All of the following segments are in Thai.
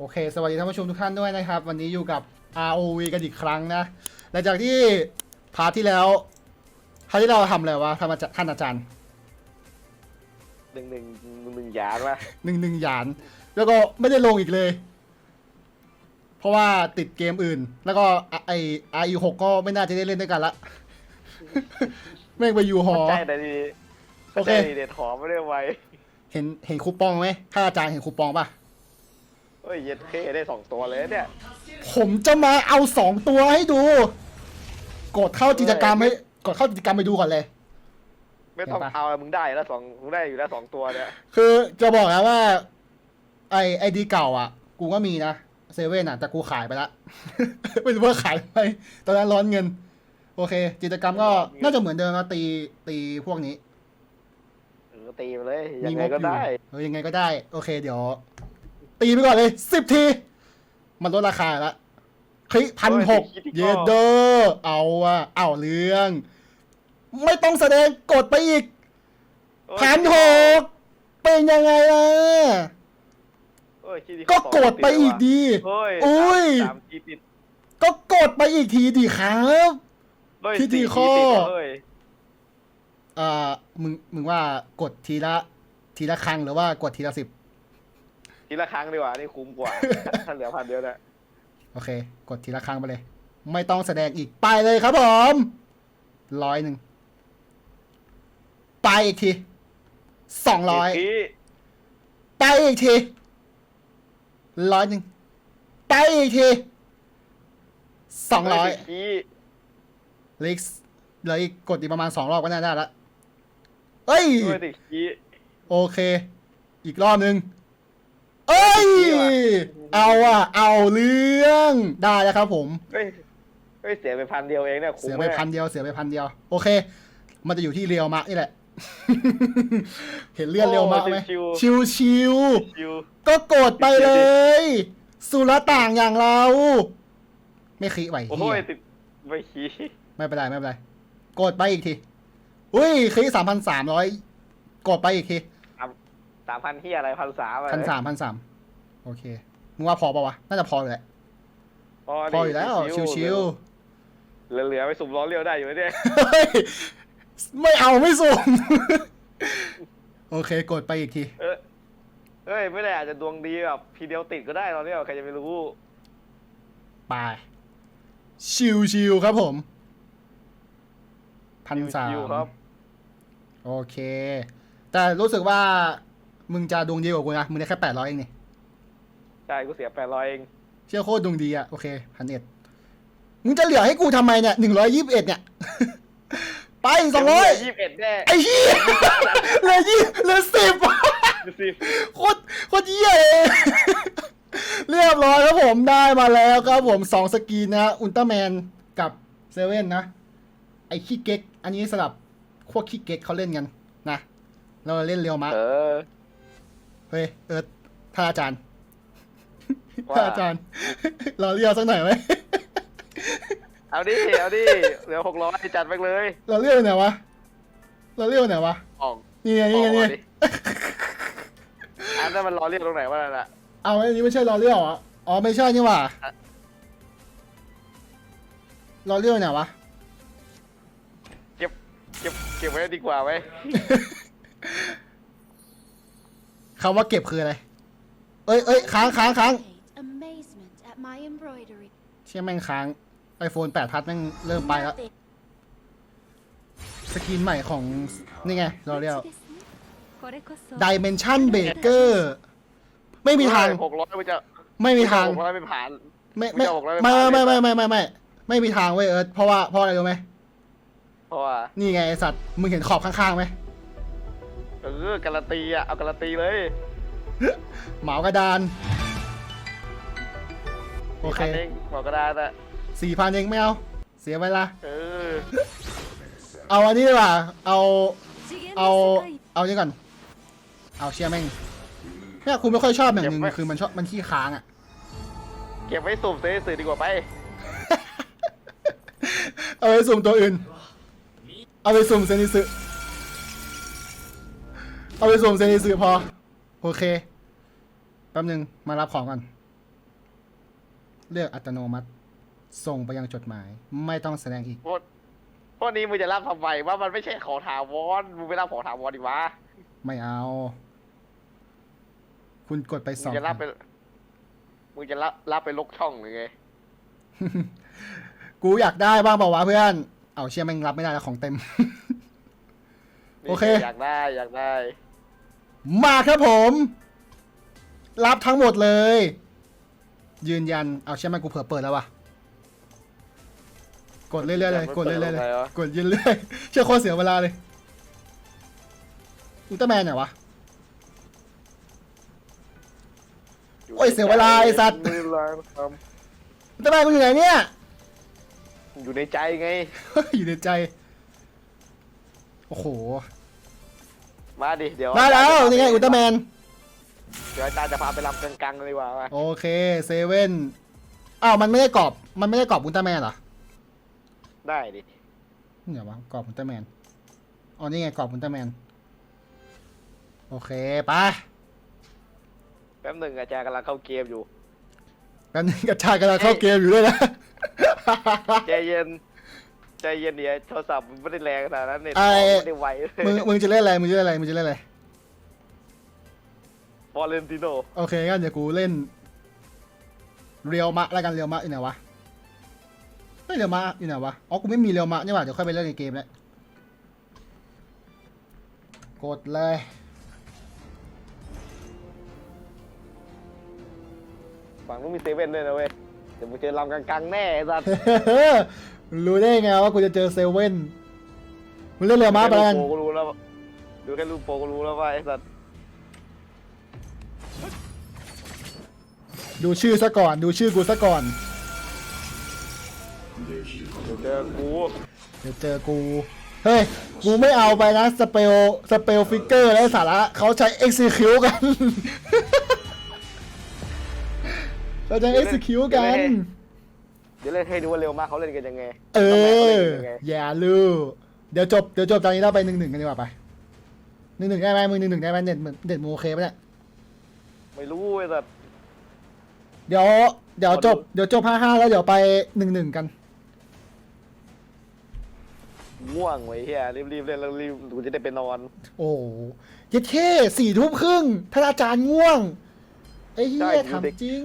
โอเค สวัสดีท่านผู้ชมทุกท่านด้วยนะครับ วันนี้อยู่กับ ROV กันอีกครั้งนะหลังจากที่พาร์ทที่แล้วคราวที่เราทำอะไรวะทำอาจารย์ท่านอาจารย์หนึ่งหนึ่งหนึ่งหยานวะหนึ่งหนึ่งหยาน แล้วก็ไม่ได้ลงอีกเลย เพราะว่าติดเกมอื่น แล้วก็ไอไอหกก็ไม่น่าจะได้เล่นด้วยกันละแม่งไปอยู่หอใจแต่ดีโอเคใจดีเด็ดหอมไม่ได้ไวเห็นเห็นคูปองไหมถ้าอาจารย์เห็นคูปองป่ะเฮ้ยเย็ดเคได้สองตัวเลยเนี่ยผมจะมาเอาสองตัวให้ดู กดเข้ากิจกรรมให้กดเข้ากิจกรรมไปดูก่อนเลย ไม่ต้องเห็นปะเอามึงได้แล้วสองมึงได้อยู่แล้วสองตัวเนี่ยคือจะบอกนะว่า ไอไอดีเก่าอะ กูก็มีนะเซเว่นอะแต่กูขายไปละไม่รู้ว่าขายไปตอนนั้นร้อนเงิน โอเคกิจกรรมก็น่าจะเหมือนเดิมนะตีตีพวกนี้เออตีไปเลยยังมีไงบก็อยู่ได้เออยังไงก็ได้ โอเค เดี๋ยว ตีไปก่อนเลยสิบที มันลดราคาละคลิพันหกเยเดอร์เอาอะเอาเรื่อง ไม่ต้องแสดงกดไปอีกโอ้ยพันหกเป็นยังไงล่ะโอ้ยคิดดีก็กดไปอีกดีเฮ้ยอุ้ยสามทีติดก็กดไปอีกทีดีครับเฮ้ยคิดดีสี่ข้อติดเฮ้ยอ่ามึงมึงว่ากดทีละ ทีละครั้งหรือว่ากดทีละสิบ ทีละครั้งดีกว่านี่คุ้มกว่า ถ้าเหลือพันเดียวเนี่ยโอเค กดทีละครั้งไปเลย ไม่ต้องแสดงอีกไปเลยครับผมร้อยหนึ่งไปอีกทีสองร้อยทีไปอีกทีร้อยหนึ่งไปอีกทีสองร้อยทีเหลยเหลืออีกกดอีกประมาณสองรอบก็น่าได้ละเอ้ยเฮ้ยติดทีโอเค อีกรอบหนึ่ง เอ้ย เอาอะเอาเรื่องได้แล้วครับผม เฮ้ยเฮ้ยเสียไปพันเดียวเองเนี่ยคุ้มเสียไปพันเดียวเสียไปพันเดียว โอเค มันจะอยู่ที่เรียวมะนี่แหละ เห็นเลื่อนเรียวมะไหมชิวชิวชิวๆชิวๆก็กดไปเลย สุรต่างอย่างเรา ไม่คิไหวโอ้เฮียยติดไม่ขี้ไม่เป็นไรไม่เป็นไรกดไปอีกที อุ้ยคิสามพันสามร้อยกดไปอีกที สามพันที่อะไรพันสามอะไรพันสามพันสามโอเคมึงว่าพอปะวะ น่าจะพออยู่แหละพอพออยู่แล้ว ชิวๆเหลือๆไปสุ่มล้อเลี้ยวได้อยู่เนี่ยๆเฮ้ยไม่เอาไม่ส่งโอเค กดไปอีกทีเออเฮ้ย ไม่ได้อาจจะดวงดีแบบทีเดียวติดก็ได้ตอนนี้ใครจะไม่รู้ไปชิวชิวๆครับผมพันสามชิวๆครับโอเค แต่รู้สึกว่า มึงจะดวงดีกว่ากูนะ มึงได้แค่แปดร้อยเองนี่ใช่กูเสียแปดร้อยเองเชื่อโคตรดวงดีอะโอเคพันเอ็ดมึงจะเหลือให้กูทำไมเนี่ยหนึ่งร้อยยี่สิบเอ็ดเนี่ย ไปสองร้อยยี่สิบเอ็ดแน่ไอ้เหี้ยเหลือยี่เหลือสิบดูสิโคตรโคตรเหี้ยเลยเรียบร้อยครับผมได้มาแล้วครับผมสองสกรีนนะอุลตร้าแมนกับเซเว่นนะ ไอ้ขี้เก๊ก อันนี้สำหรับพวกขี้เก๊กเขาเล่นกันนะ เราเล่นเรียวมะเออ เฮ้ยเอิร์ธท่านอาจารย์ว่า ท่านอาจารย์เราเรียวสักหน่อยไหมเอาดิ เอาดิ เหลือหกร้อยจัดไปเลยเราเรียวไหนวะเราเรียวไหนวะออกนี่ไงนี่ไงนี่ไงออกมาดิอันนั้นมันล้อเลียกตรงไหนวะนั่นน่ะเอาอันนี้ไม่ใช่เราเรียวเหรออ๋อไม่ใช่นี่หว่าอะเราเรียวไหนวะ เก็บ เก็บ เก็บไว้ดีกว่าไหม คำว่าเก็บคืออะไร เอ้ยเอ้ยค้างค้างค้างเชี่ยแม่งค้างไอโฟนแปดพัดแม่งเริ่มไปแล้ว สกินใหม่ของ นี่ไงเราเรียกดิเมนชันเบเกอร์ ไม่มีทางไม่มีทางไม่ผ่าน ไม่ไม่ไม่ไม่ไม่ไม่ไม่ไม่ไม่มีทางเว้ยเอิร์ธเพราะว่าเพราะอะไรรู้ไหมเพราะว่า นี่ไงไอสัตว์ มึงเห็นขอบข้างๆไหม ออการัตีอะเอาการัตีเลยเหมากระดาน โอเคเองบกระดานอะสี่พันเองไม่เอา เสียไปละเออเอาอันนี้ดีกว่า เอา เอา เอานี่ก่อน เอาเชียร์แม่งเนี่ยคุณไม่ค่อยชอบอย่างหนึ่งคือมันชอบมันขี้ค้างอะ เก็บไว้สุ่มซื้สือดีกว่าไป เอาไปสุ่มตัวอื่น เอาไปสุ่มเซนิสือ เอาไปสุ่มเซนิสึพอ โอเค แป๊บหนึงมารับของก่อน เลือกอัตโนมัติ ส่งไปยังจดหมาย ไม่ต้องแสดงอีกพวกพวกนี้มึงจะรับทำไมว่ามันไม่ใช่ของถาวรมึงไปรับของถาวรดีวะไม่เอา คุณกดไปสมึองงจะรับไป มึงจะรับรับไปลกช่องหรือไง กูอยากได้บ้างเปล่าวะเพื่อน เอาเชี่ยแม่งรับไม่ได้แล้วของเต็ม โอเค อยากได้อยากได้ มาครับผม รับทั้งหมดเลย ยืนยันเอาเชื่อไหมกูเผื่อเปิดแล้ววะกดเรื่อยๆเลยกดเรื่อยๆเลยกดยืนเรื่อยเชื่อโคตรเสียเวลาเลยอุลตร้าแมนไหนวะโอ้ยเสียเวลาไอ้สัตว์มือล้างทอุลตร้าแมนกูอยู่ไหนเนี่ยำอยู่ในใจไง อยู่ในใจ โอ้โห มาดิเดี๋ยวมาแล้วนี่ไงอุลตร้าแมนเดี๋ยวอาจารย์จะพาไปรับกังๆเลยดีกว่ามาโอเคเซเว่นอ้าวมันไม่ได้กรอบมันไม่ได้กรอบอุลตร้าแมนเหรอได้ดินี่เหรอวะกรอบอุลตร้าแมนอ๋อนี่ไงกรอบอุลตร้าแมนโอเคไปแป๊บหนึ่งอาจารย์กำลังเข้าเกมอยู่แป๊บนึงกระชายกำลังเข้าเกมอยู่ด้วยนะใจเย็น ใจเย็นเดี๋ยวโทรศัพท์มันไม่ได้แรงขนาดนั้นเน็ตไอ้ ไม่ได้ไวมึงมึงจะเล่นอะไรมึงจะเล่นอะไรมึงจะเล่นอะไรฟอร์เรนติโนโอเคงั้นเดี๋ยวกูเล่นเรียวมะแล้วกันเรียวมะอยู่ไหนวะไม่เรียวมะอยู่ไหนวะอ๋อกูไม่มีเรียวมะนี่หว่าเดี๋ยวค่อยไปเล่นในเกมแล้วกดเลยฝั่งนู้นมีเซเว่นด้วยนะเว้ยเดี๋ยวมึงเจอลำกังๆแน่ไอ้สัตว์ รู้ได้ไงว่ากูจะเจอเซเว่นมึงเล่นเรียวมะไปแล้วกัน ดูแค่รูปโปรก็รู้แล้วดูแค่รูปโปรก็รู้แล้วว่าไอ้สัตว์ดูชื่อซะก่อน ดูชื่อกูซะก่อน เดี๋ยวเจอกูเดี๋ยวเจอกู เฮ้ย กูไม่เอาไปนะ สเปล สเปลฟิกเกอร์และสาระเขาใช้ execute กันเขาใช้ execute กัน เดี๋ยวเล่นให้ดูว่าเร็วมากเขาเล่นกันยังไงเอทำไมเขาอเล่นกันยังไงอย่าลูเดี๋ยวจบ เดี๋ยวจบตอนนี้เราไปหนึ่งหนึ่งกันดีกว่าไปหนึ่งหนึ่งได้ไหมมึงหนึ่งหนึ่งได้ไหมเน็ตมึงเน็ตมึงโอเคปะเนี่ย ไม่รู้ไอ้สัตว์เดี๋ยว เดี๋ยวจบ เดี๋ยวจบห้าห้าแล้วเดี๋ยวไปหนึ่งหนึ่งกัน ง่วงไว้เฮียรีบๆเล่นแล้วรีบกูจะได้ไปนอน โอ้ยดเท่สี่ทุ่มครึ่งท่านอาจารย์ง่วง ไอ้เหี้ใช่ยกูถามเด็กจริง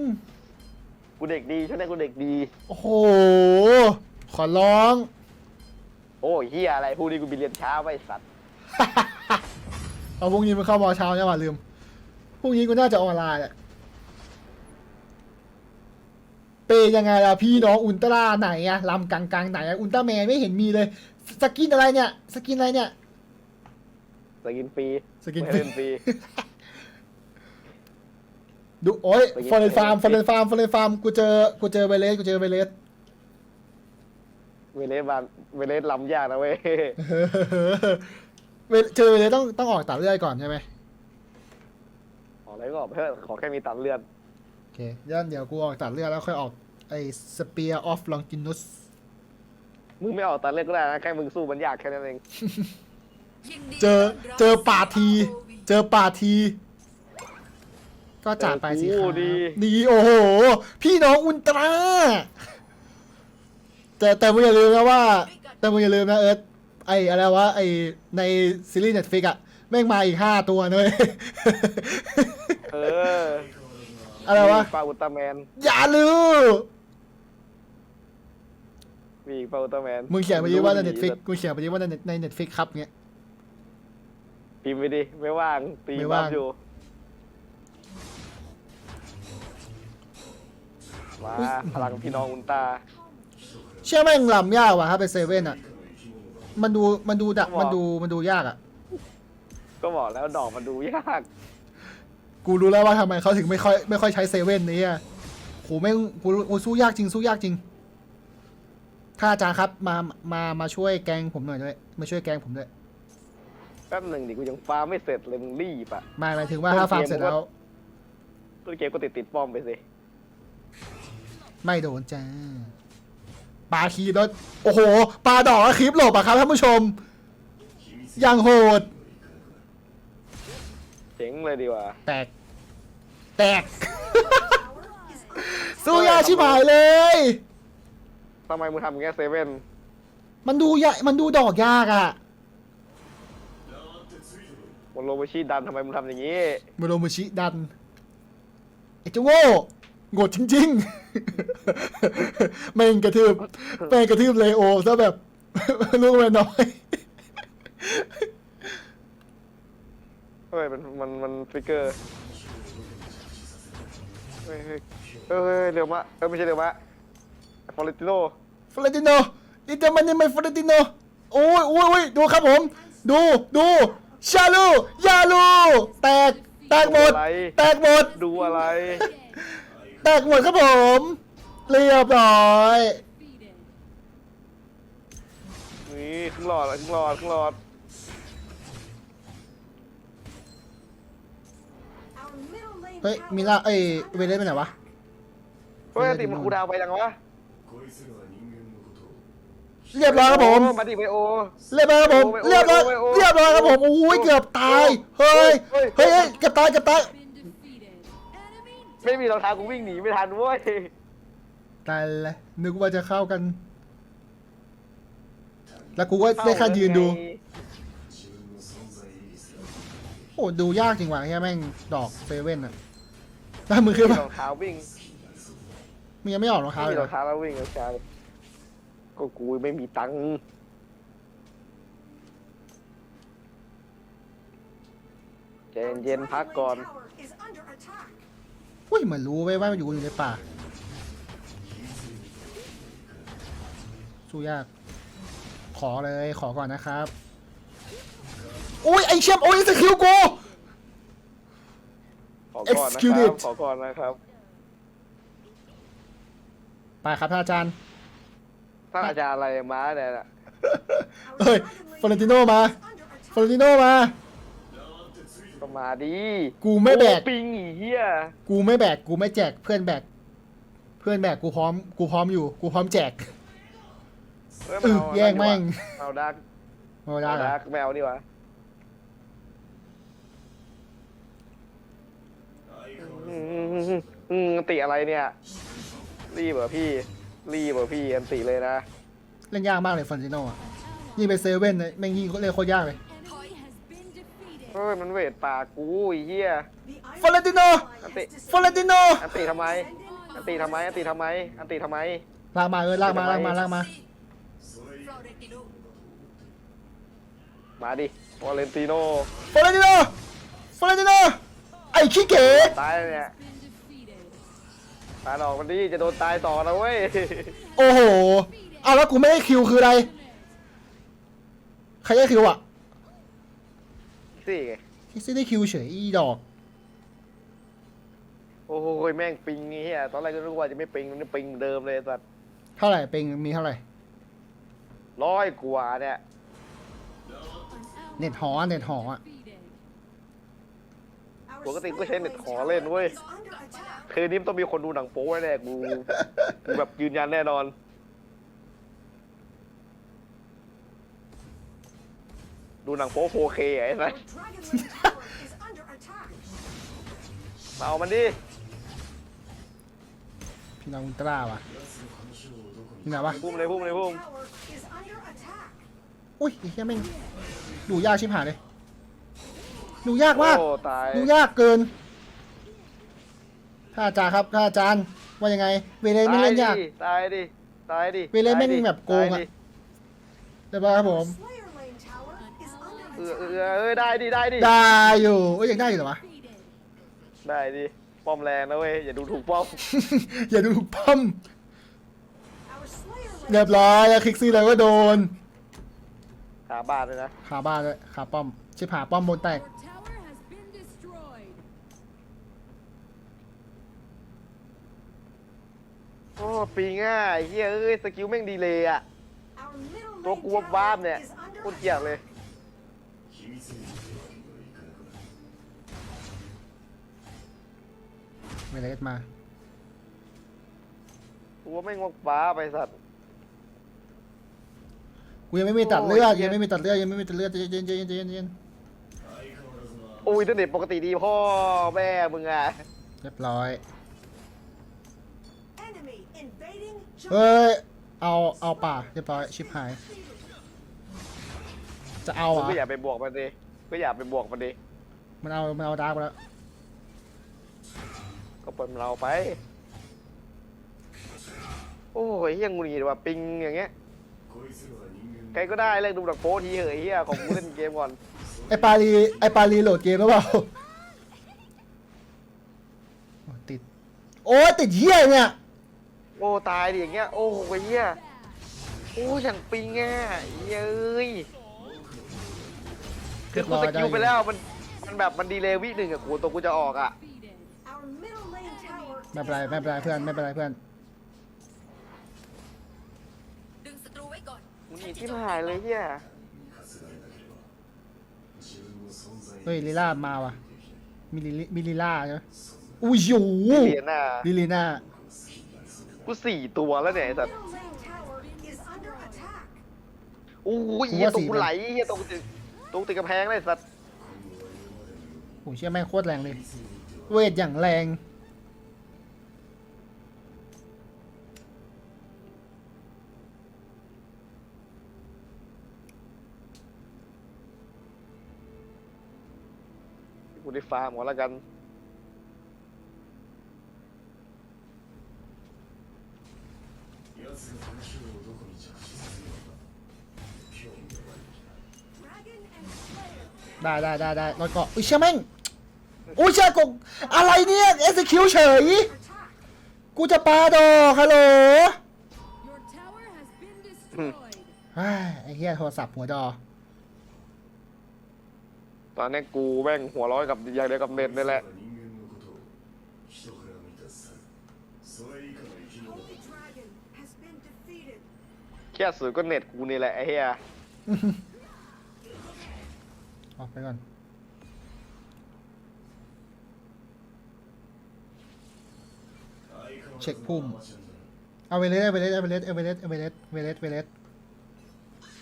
กูเด็กดีช่วงนี้กูเด็กดี โอ้โห ขอร้อง โอ้ยเฮียอะไรพรุ่งนี้กูไปเรียนเช้าไว้สัตว์เอาพรุ่งนี้มันเข้ามอเช้าใช่ป่ะลืมพรุ่งนี้กูน่าจะออนไลน์แหละเปย์ยังไงล่ะพี่น้องอุลตร้าไหนอะลำกลางกลางๆไหนอะอุลตร้าแมนไม่เห็นมีเลย สกินอะไรเนี่ย สกินอะไรเนี่ย สกินฟรีสกินไม่ฟรีเล่นฟรี ดูโอ้ยสกินฟอร์เรนฟาร์มฟฟรีอร์เรนฟาร์มฟอร์เรนฟาร์มกูเจอกูเจอเวเลสกูเจอเวเลสเวเลสบานเวเลสลำยากนะเว้ยเวลเจอเวเลสต้องต้องออกตัดเลือดก่อนใช่ไหมขออะไรก็เพื่อขอแค่มีตัดเลือดโอเคย่านเดี๋ยวกูออกตัดเลือดแล้วค่อยออกไอ้สเปียร์ออฟลองกินุสมึงไม่ออกตัดเลือดก็ได้นะแค่มึงสู้มันยากแค่นั้นเอง เจอเจอป่าที เจอป่าที ก็จ่ายไปสิครับดี โอ้โห พี่น้องอุลตร้า แต่แต่มึงอย่าลืมนะว่า แต่มึงอย่าลืมนะเอิร์ธไออะไรวะไอในซีรีส์เน็ตฟิกอะแม่งมาอีกห้าตัวเลยเอออะไรวะมีปลาอุลตร้าแมน อย่าลืมมีปลาอุลตร้าแมน มึงเขียนไปดิว่าในเน็ตฟิกมึงเขียนไปดิว่าในในเน็ตฟิกครับเงี้ยพิมพ์ไปดิ ไม่ว่างตีไม่บัว่าฟงอยู่ มาพลังพี่น้องอุลตร้า เชื่อแม่งลำยากว่ะถ้าเป็นเซเว่นอะมันดูมันดูดักมันดูมันดูยากอะก็บอกแล้วดอกมันดูยาก กูรู้แล้วว่าทำไมเขาถึงไม่ค่อยไม่ค่อยใช้เซเว่นนี้อะโหแม่งกูกูสู้ยากจริงสู้ยากจริง ถ้าอาจารย์ครับมามามาช่วยแกงผมหน่อยด้วยมาช่วยแกงผมด้วยแป๊บหนึ่งดิกูยังฟาร์มไม่เสร็จเลยมึงรีบอะหมายหมายถึงว่าถ้าฟาร์มเสร็จแล้ว ต้นเกมก็ติดติดป้อมไปสิ ไม่โดนจ้าปลาคีรถโอ้โหปลาดอกแล้วคลิปหลบอะครับท่านผู้ชม อย่างโหด เจ๋งเลยดีกว่าแตก แตก สู้ยากชิบหายเลย ทำไมมึงทำอย่างเงี้ยเซเว่นมันดูยากมันดูดอกยากอะบนโลบชีดันทำไมมึงทำอย่างงี้มโรมุชิดันไอ้เจ้าโง่ โงดจริงๆแม่งกระทืบแม่งกระทืบเลโอซะแบบ ลูกแม่น้อย เฮ้ยมันมันมันฟิกเกอร์เฮ้ยเฮ้ยเฮ้ยเฮ้ยเร็วมะเออไม่ใช่เร็วมะฟอเรนติโนฟลอเรนติโนอิตามันนี่ไม่ฟลอเรนติโนโอ้ยโอ้ยโอ้ยดูครับผม ดูดูชาลูยาลู แตก แตกหมด แตกหมด ดูอะไร แตกหมดครับผม เรียบร้อย นี่ครึ่งหลอดอะครึ่งหลอดครึ่งหลอด เฮ้ยมีล่าเอ้ยเวเลสไปไหนวะ เฮ้ยติมันคูลดาวน์ไปยังวะเรียบร้อยครับผมโอ้มาดิไมโอ เรียบร้อยครับผมโอ้ยเรียบร้อยโอ้ยโอ้ยเรียบร้อยครับผม โอ้ย เกือบตาย เฮ้ย เฮ้ยเฮ้ยเฮ้ยเกือบตาย เกือบตาย ไม่มีรองเท้ากูวิ่งหนีไม่ทันเว้ยตายเลยนึกว่าจะเข้ากัน แล้วกูก็ได้แค่ยืนดู โอ้ดูยากจริงว่ะแค่แม่งดอกเซเว่นอะถ้ามือไม่ขึ้นมีมารองเท้าวิ่งมึงยังไม่ออกรองเท้าไม่เลมียรเหรองอเท้าแล้ววิ่งกับชาก็กูไม่มีตังค์ใจเย็นๆพักก่อน อุ้ยเหมือนรู้ไว้ว่ามันอยู่อยู่ในป่า สู้ยาก ขอเลยขอก่อนนะครับอุ้ยไอเชี่ยมโอ้ยสกิลกู ขอก่อนนะค Execute รับ it ขอก่อนนะครับ ไปครับท่านอาจารย์ ถ้าอาจารย์อะไรมาเนี่ยน่ะเฮ้ยฟลอเรนติโนมาฟลอเรนติโนมาก็ มาดีกูไม่แบก โอ้ปิงอีเหี้ยกูไม่แบก กูไม่แจก เพื่อนแบก เพื่อนแบก กูพร้อม กูพร้อมอยู่ กูพร้อมแจกเฮ้ยเออเอาแย่งแม่งเอาดักโอ้เอาได้เหรอดักแมวนี่วะอืมอืมอันติอะไรเนี่ยรีบเหรอพี่รีบเหรอพี่อันติเลยนะ เล่นยากมากเลยฟลอเรนติโนอะยิ่งไปเซเว่นเนี่ยแม่งยิ่งเล่นโคตรยากเลย เฮ้ยมันเวทปากกูไอ้เหี้ย ฟลอเรนติโนอันติฟลอเรนติโนอันติทำไม อันติทำไม อันติทำไม อันติทำไม ลากมาเออลากมาลากมาลากมา มาดิวาเลนติโน ฟลอเรนติโน ฟลอเรนติโน ไอ้ขี้เก๋ตายแล้วเนี่ย ตายดอกมันดิจะโดนตายต่อนะเว้ย โอ้โหเอาแล้วกูไม่ได้คิวคืออะไร ใครได้คิวอะ สิไงที่ซิได้คิวเฉยอีดอก โอ้ยแม่งปิงไอ้เหี้ยตอนแรกก็นึกว่าจะไม่ปิงมันปิงเดิมเลยสัตว์เท่าไหร่เป็นมีเท่าไหร่ ร้อยกว่าเนี่ยเน็ตหอเน็ตหออะปกติก็ใช้เน็ตขอเล่นเว้ยคืนนี้มันต้องมีคนดูหนังโป๊แน่ๆกูกูแบบยืนยันแน่นอน ดูหนังโป๊ 4K ไอ้สัสมาเอามันดิ พี่น้องอุลตร้าว่ะนี่ไหนวะ พุ่มเลยพุ่มเลยพุ่มอุ้ยไอ้เหี้ยแม่งดูยากชิบหายเลย ดูยากมาก โอ้ตายดูยากเกินท่านอาจารย์ครับท่านอาจารย์ว่ายังไง เวเลนไม่เล่นยาก ตายดิ ตายดิเวลาแม่งตายดิแบบโกงอะตายดิเรียบร้อยครับผม เออเออเออได้ดิได้ดิได้อยู่โอ้ยยังได้อยู่เหรอวะ ได้ดิป้อมแรงนะเว้ยอย่าดูถูกป้อมอย่าดูปั้มเรียบร้อยแล้วคลิกซี่เลยก็โดนขาบาดเลยนะขาบ้านเลยขาป้อม ชิบหายป้อมบนแตก โอ้ปีง่ายเฮียเอ้ยสกิลแม่งดีเลยอะตัวกูวับวาบเนี่ยโคตรเกลียดเลย เวเลสมาตัวแม่งวับว้าบไปสัตว์กูยังไม่มีตัดเลือดโอ้ยยังไม่มีตัดเลือดยังไม่มีตัดเลือดใจเย็นใจเย็นใจเย็นใจเย็นโอ้ยอินเทอร์เน็ตปกติดีพ่อแม่มึงอะเรียบร้อย Invading เฮ้ย jungle. เอาเอาป่าเรียบร้อยชิบหาย จะเอามึงอะก็อย่าไปบวกมันดิก็อย่าไปบวกมันดิมันเอามันเอาดาร์กไปแล้ว ก็ปล่อยมันเราไป โอ้ยเฮียงูหนีว่ะปิงอย่างเงี้ยใครก็ได้เลิกดูดักโพทีเหอะไอ้เฮียของกูเล่นเกมก่อนไอปาลีไอปาลีโหลดเกมหรือเปล่าโอ้ติด โอ้ยติดเหี้ยเนี่ย โอ้ตายดิอย่างเงี้ยโอ้โหเฮียโอ้ยอย่างปิงอะเหี้ยเอ้ยคือกูสกิลไปแล้วมันมันแบบมันดีเลย์วิหนึ่งอะกูตัวกูจะออกอะ ไม่เป็นไรไม่เป็นไรเพื่อนไม่เป็นไรเพื่อนดึงศัตรูไว้ก่อนมึงหนีที่หายเลยเฮียเฮ้ยลิล่ามาว่ะมิลิลิมิลิล่าใช่ไหมอุ้ยโหเรียนน่ะลิลิน่ากูสี่ตัวแล้วเนี่ยไอ้สัตว์ middle lane tower is under attack. โอ้ยเฮียตัวกูไหลเฮียตัวกูติดตัวกูติดกระแพงเลยไอ้สัตว์โอ้เชี่ยแม่งโคตรแรงเลย เวทอย่างแรง กูได้ฟาร์มก่อนแล้วกัน Dragon and Slayer ได้ได้ได้ได้รถเกาะอุ้ยเชี่ยแม่งอุ้ยเชี่ยกงอะไรเนี่ยเอสคิวเฉย attack. กูจะปาดอกฮัลโหล Your tower has been destroyed. เฮ้ยไอ้เหี้ยโทรศัพท์หัวดอ ตอนนี้กูแม่งหัวร้อนกับอย่างเดียวกับเน็ตนี่แหละ Holy Dragon has been defeated. แค่สื่อก็เน็ตกูนี่แหละไอ้เหี้ยออกไปก่อนเช็คพุ่มเอาเวเลสเอาเวเลสเอาเวเลสเอาเวเลสเอาเวเลสเวเลสเวเลส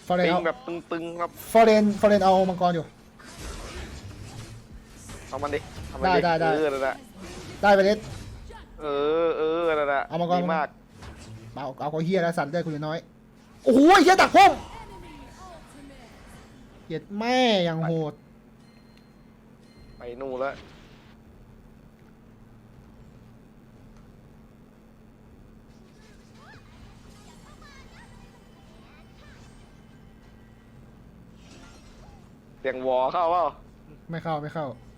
ฟอร์เรนปิงเอาแบบตึงๆครับฟอร์เรนฟอร์เรนเอามังกรอยู่ เอามันดิเอามันดิได้ได้ได้ เออนั่นแหละได้เวเลสเออเออนั่นแหละเอามาก่อน ดีมากเอาเอาเขาเฮียแล้วสันได้คุณน้อย โอ้โหเฮียดักพุ่มเฮียแม่ยังโหด ไปนู่นแล้วเสียงวอเข้าเปล่าไม่เข้าไม่เข้า Dark Slayer.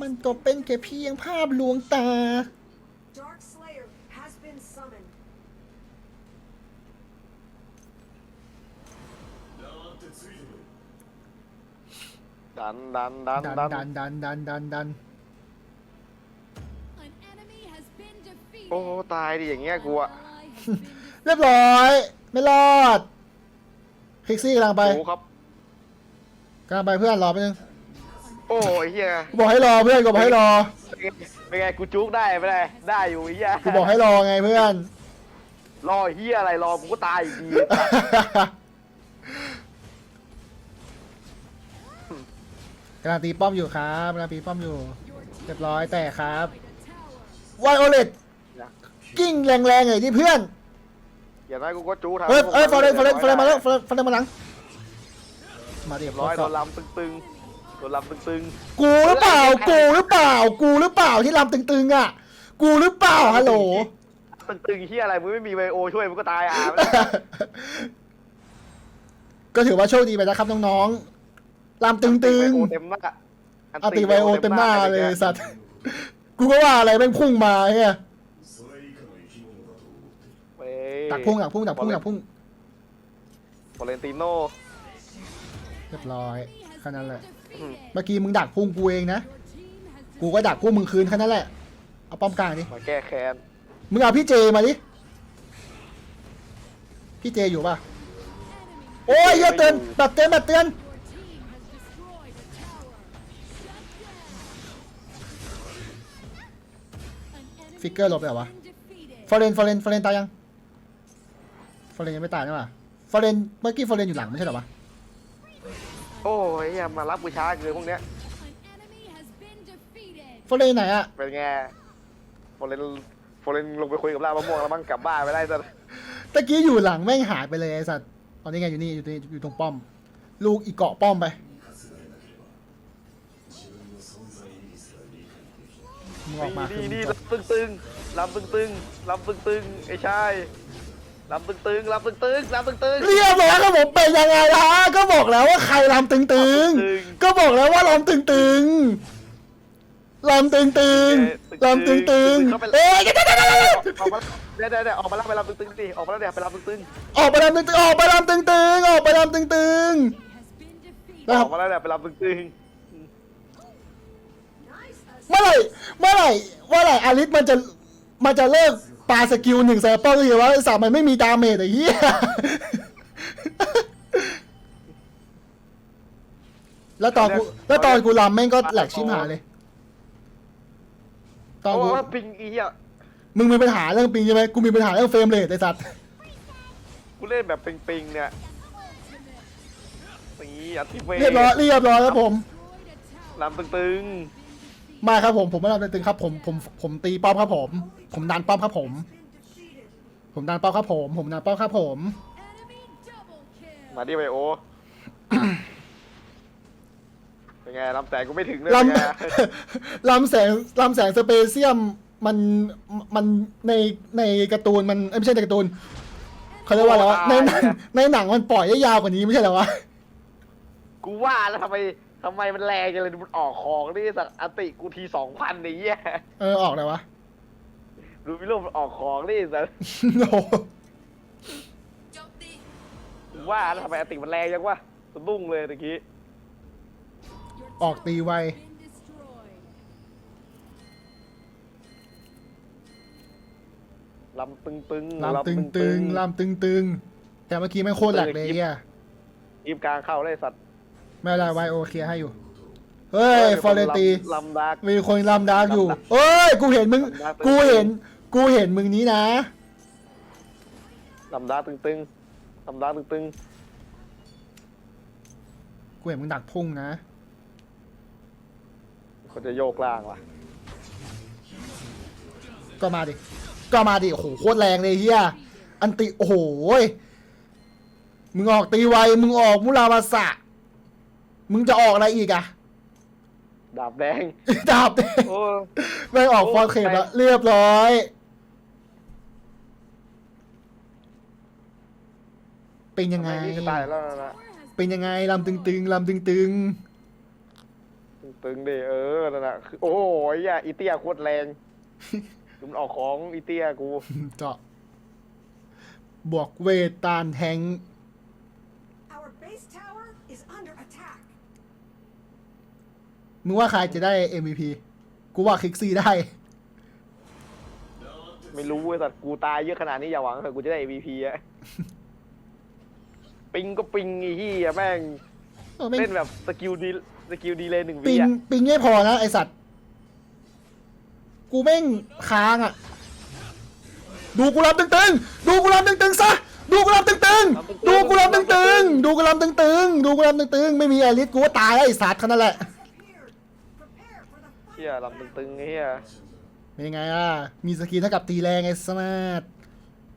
มันก็เป็นแค่เพียงภาพลวงตา Dark Slayer has been summoned. ดันดันดันดันดันดันดันดันดันดัน An enemy has been defeated. โอ้ตายดิอย่างเงี้ยกูอะ Ally has been เรียบร้อย ไม่รอดคลิกซี่กำลังไปโอ้ครับกำลังไปเพื่อนรอไปบนึง โอ้ยเฮียกูบอกให้รอเพื่อนกูบอกให้รอ เป็นไงกูจุกได้ไม่ได้ได้อยู่ไอ้เฮียกูบอกให้รอไงเพื่อน รอเฮียอะไรรอกูก็ตายอยู่ดีกำลังตีป้อมอยู่ครับกำลังตีป้อมอยู่เรียบร้อยแต่ครับ tower. ไวโอเลตกิ้งแรงๆหน่อยดิเพื่อนอย่างนั้นกูก็จุกทำเฮ้ยเฮ้ยฟอร์เรนฟอร์เรนฟอร์เรนมาแล้วเฟอร์เรนฟอร์เรนมาหลังมาเรียบร้ร้ออยยโดนลำตึงๆ โดนลำตึงกูหรือเปล่า กูหรือเปล่า กูหรือเปล่าที่ลำตึงๆอะ กูหรือเปล่าฮัลโหล ๆตึงๆเฮียอะไรมึงไม่มีไวโอช่วยมึงก็ตายอะ ก็ถือว่าโชคดีไปนะครับน้องๆลำตึงไวโอเต็มหน้าๆอาติไวโอเต็มหน้าเลยสัตว์ กูก็ว่าอะไรแม่งพุ่งมาเฮียเว้ยดักพุ่งดักพุ่งดักพุ่งดักพุ่งฟอร์เรนติโน่เรียบร้อยแค่นั้นแหละ Defeated. เมื่อกี้มึงดักพุ่งกูเองนะ Your team has กูก็ดักพุ่งมึงคืนแค่นั้นแหละ เอาป้อมกลางดิ มาแก้แค้นมึงเอาพี่เจมาดิ พี่เจอยู่ป่ะ โอ้ยเหี้ยเตือนแบบเตือนแบบเตือน Your team has destroyed a tower. Shut down. An enemy ฟิกเกอร์หลบเลยเหรอวะ has been defeated. ฟอร์เรน ฟอร์เรน ฟอร์เรนตายยัง ฟอร์เรนยังไม่ตายนี่หว่าฟอร์เรน เมื่อกี้ฟอร์เรนอยู่หลังไม่ใช่เหรอวะ โอ้ยเฮียมารับกูช้าเกินพวกเนี้ย An enemy has been defeated. ฟอร์เรนไหนอะเป็นไงฟอร์เรนฟฟอร์เรนลงไปคุยกับล่ามะม่วงแล้วมั่งกลับบ้านไปได้สัสตะกี้อยู่หลังแม่งหายไปเลยไอ้สัตว์ตอนนี้ไงอยู่นี่อยู่ตรงนี้อยู่ตรงป้อม ลูกอีเกาะป้อมไปมึงออกมาคือนี่มึงนี่จบลำตึงตึงลำตึงตึงลำตึงตึงไอ้ชาย ลำตึงตึงลำตึงตึงลำตึงตึง เรียบร้อยครับผมเป็นยังไงล่ะก็บอกแล้วว่าใครลำตึงตึงตึงก็บอกแล้วว่าลำตึงตึงลำตึงตึงลำตึงตึงเอ้ยเดี๋ยวเดี๋ยวเดี๋ยวเดี๋ยวออกมาเดี๋ยวเดี๋ยวเดี๋ยวออกมาแล้วไปลำตึงตึงดิออกมาแล้วเดี๋ยวไปลำตึงตึงออกไปลำตึงตึงออกไปลำตึงตึงออกไปลำตึงตึง Has been defeated. นะคอรัอบ กมาแล้วเดี๋ยวไปลำตึงตึง Nice. เมื่อไหร่เมื่อไหร่เมื่อไหร่อาริสมันจะมันจะเลิก ปาสกิลหนึ่งใส่ป้อมก็คือว่าไอ้สามมันไม่มีดาเมจไอ้เหี้ยแล้วตอนกูแล้วตอนกูรำแม่งก็แหลกชิมหายเลย ตอนโอ้กูว่าปิงอีอะมึงมีปัญหาเรื่องปิงใช่ไหมกูมีปัญหาเรื่องเฟรมเรทไอ้สัตว์ กูเล่นแบบปิงปิงเนี่ยนี่อัติเวเรียบร้อยเรียบร้อยครับผม Destroyed a tower. ลำตึงตึง มาครับผมผมไม่รับตึงๆครับผมผมผมตีป้อมครับผม ผมดันป้อมครับผม Been defeated. ผมดันป้อมครับผม ผมดันป้อมครับผม Enemy double kill. มาดิไบโอ เป็นไงลำแสงกูไม่ถึงเลยลเป็นไงำ ลำแสงลำแสงสเปเซียมมันมันในในการ์ตูนมันเอ้ยไม่ใช่ในการ์ตูนเขาเรียกว่าอะไรวะในหนังในหนังมันปล่อยได้ยาวกว่านี้ไม่ใช่เหรอวะ กูว่าแล้วทำไม ทำไมมันแรงจังเลยมันออกของนี่สักอันติกูทีสองพันนี่เหี้ยเออออกเลยวะ ดูวิโรจน์มันออกของนี่สักโอ้โหโจมตีกูว่าแล้วทำไมอันติมันแรงจังวะสะดุ้งเลยตะกี้ Your ออกตีไว tower has been destroyed. ลำตึงตึงลำตึงตึงลำตึงตึงแต่เมื่อกี้ไม่งโคตรแหลกเลยอะทีมกลางเข้าเลยสัตว์ ไม่เป็นไรไวโอเคลียร์ให้อยู่ เฮ้ยฟอร์เรนตีลำดัก มีคนลำดาร์กอยู่เอ้ย กูเห็นมึง ลำดาร์ก กูเห็น กูเห็นมึงนี้นะ ลำดักตึงตึงลำดักตึงตึงกูเห็นมึงดักพุ่งนะเขาจะโยกล่างว่ะก็มาดิ ก็มาดิ โอ้โห โคตรแรงเลยเฮียอันติ โอ้โหยมึงออกตีไว มึงออกมุราบาสะ มึงจะออกอะไรอีกอะดาบแดงดาบเด้โอ้ ไม่ออกฟอร์เคปแล้วเรียบร้อย เป็นยังไง ทำมนี่จะตายแล้วนะ Tower has เป็นยังไงลำตึงๆลำตึงตึงตึงดิเออนั่นน่ะคือโอ้ยอะอีเตี้ยโคตรแรงดูมันออกของอีเตี้ยกูๆเจาะบวกเวทตานแทง Our base tower is under attack. มึงว่าใครจะได้ MVP กูว่าคลิกซีได้ ไม่รู้ไอ้สัตว์กูตายเยอะขนาดนี้อย่าหวังเถอะกูจะได้ MVP อะปิงก็ปิงไอ้ที่อะแม่งเออแม่งเล่นแบบสกิลดีสกิลดีเลยหนึ่งปิวิงอะปิงไม่พอนะไอสัตว์ กูแม่งค้างอะ ดูกูรับตึงๆ ดูกูรับตึงๆซะ ดูกูรับตึงๆ ดูกูรับตึงๆ ดูกูรับตึงๆ ดูกูรับตึงๆ ไม่มีไอริสกูก็ตายแล้วไอสัตว์แค่นั้นแหละ Has appeared. Prepare for the เฮียลำตึงๆไอ้เฮียเป็นไงอะ มีสกินเท่ากับตีแรงไงสมาร์ท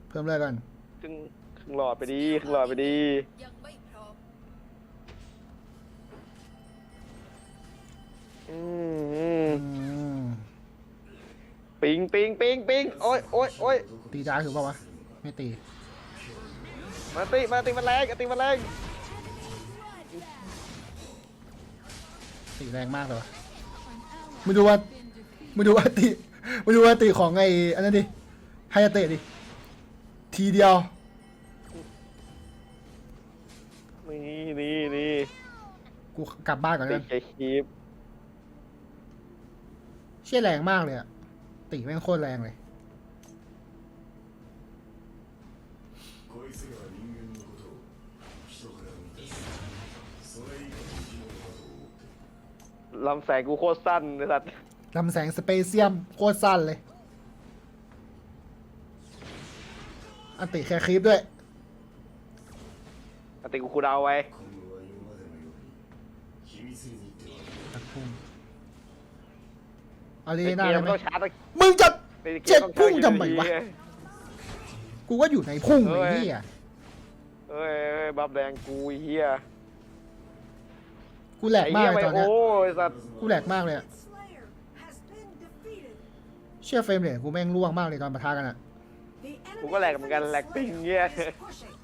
เพิ่มเลยก่อน ครึ่งครึ่งหลอดไปดีครึ่งหลอดไปดียังไม่พร้อมอืมอืมอืม ปิงปิงปิงปิงโอ้ยโอ้ยโอ้ยตีจ้าถือเปล่าวะ ไม่ตี มาตีมาตีมันแรงตีมันแรงตีแรงมากเลยวะ an ally มึงดูว่า been defeated. มึงดูว่าติมึงดูว่าติของไอ้อันนั้นดิไฮยาเตะดิ ทีเดียว นี่นี่นี่กูกลับบ้านก่อนติกันแกคีบเชี่ยแรงมากเลยอะติแม่งโคตรแรงเลย ลำแสงกูโคตรสั้นไอ้สัตว์ ลำแสงสเปเซียมโคตรสั้นเลย อันติแค่คลิปด้วย อันติกูคูลดาวน์ไว้ 今後は今までのように秘密裏に言っては ตัดพุ่งเอาดี ไอ้ หน้า เก ได้ ม ไหม ต้องชาร์จ มึงจะ ในกม เจ็ด ต้อง พุ่ง ใช้ ทำไมวะ อยู่ดี กูว่าอยู่ในพุ่ง เฮ้ ไอ้ ย เหี้ย เอ้ยเอ้ยบับแดงกูไอ้เฮีย กูแหลกไอ้มาเฮีกยเลไปยตอนเนี้ยโอ้ยสัตว์กูแหลกมากเลยอะ Slayer has been defeated. เชื่อเฟรมเรทกูแม่งล่วงมากเลยตอนปะทะกันอะ The กู enemy ก็แหลกเหมือนกัน Slayer แหลกปิงเงี้ย is pushing.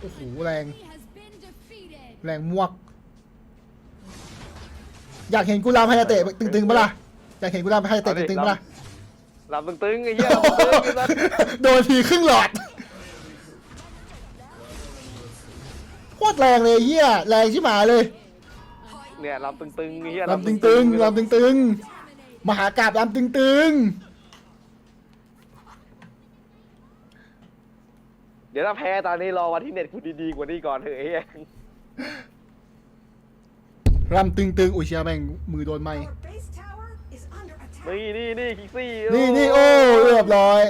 โอ้โหแรง He has been defeated. แรงมวก อยากเห็นกูรามไฮยาเตะตึงๆปะล่ะอยากเห็นกูรามไฮยาเตะตึงๆปะล่ะ หลับตึงๆไอ้เหี้ยหลับตึงๆไอ้สัตว์ โดนทีครึ่งหลอด ตรแรงเลยเฮียแรงชิบหายเลยเนี่ยหลับตึงๆไอ้เหี้ยลำตึงๆลำตึงๆมหากราบลำตึงเดี๋ยวถ้าแพ้ตอนนี้รอวันที่เน็ตกูดีๆกว่านี้ก่อนเถอะไอ้เหี้ยๆลำตึงๆอุ้ยเชียแม่งมือโดนไหม Our base tower is under attack. นี่นี่นี่คิกซี่นี่นี่โอ้เรียบร้อย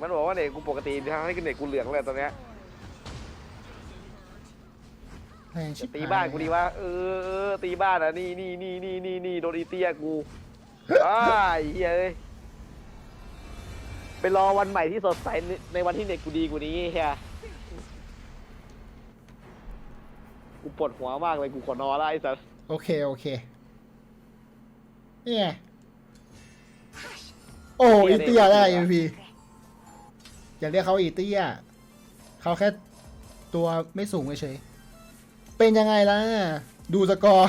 มันบอกว่าเน็ตกูปกติทั้งที่เน็ตกูเหลืองเลยตอนเนี้ยแรงชิบตีหายบ้านกูดีว่าเออเออตีบ้านอะนี่นี่นี่นี่นี่นี่โดนอีเตียกูอ้ายเฮ้ยเอ้ยไปรอวันใหม่ที่สดใสในในวันที่เน็ตกูดีกว่านี้เฮียกูปวดหัวมากเลยกูขอนอนแล้วไอ้สัสโอเค โอเคเนี่ยโอ้อีเตียได้ MVP อย่าเรียกเขาอีเตียเขาแค่ตัวไม่สูงเฉยๆเป็นยังไงล่ะ ดูสกอร์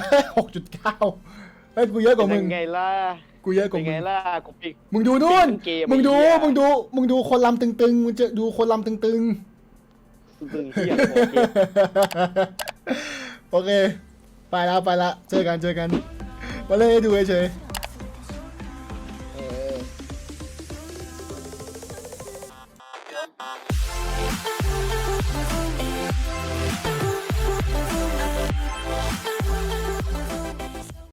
6.9เฮ้ยกูเยอะกว่ามึง เป็นไงล่ะกูเยอะกเป็ว่านมึไงงล่ะกูปิก มึงดูนู่นเป็นเกมมึงดู ไอ้เหี้ย มึงดู มึงดูคนลำตึงๆ มึงจะดูคนลำตึงตึงเฮียโอเค ๆ โอเค ไปแล้วไปละ เจอกันเจอกันมาเล่นให้ดูเฉยๆ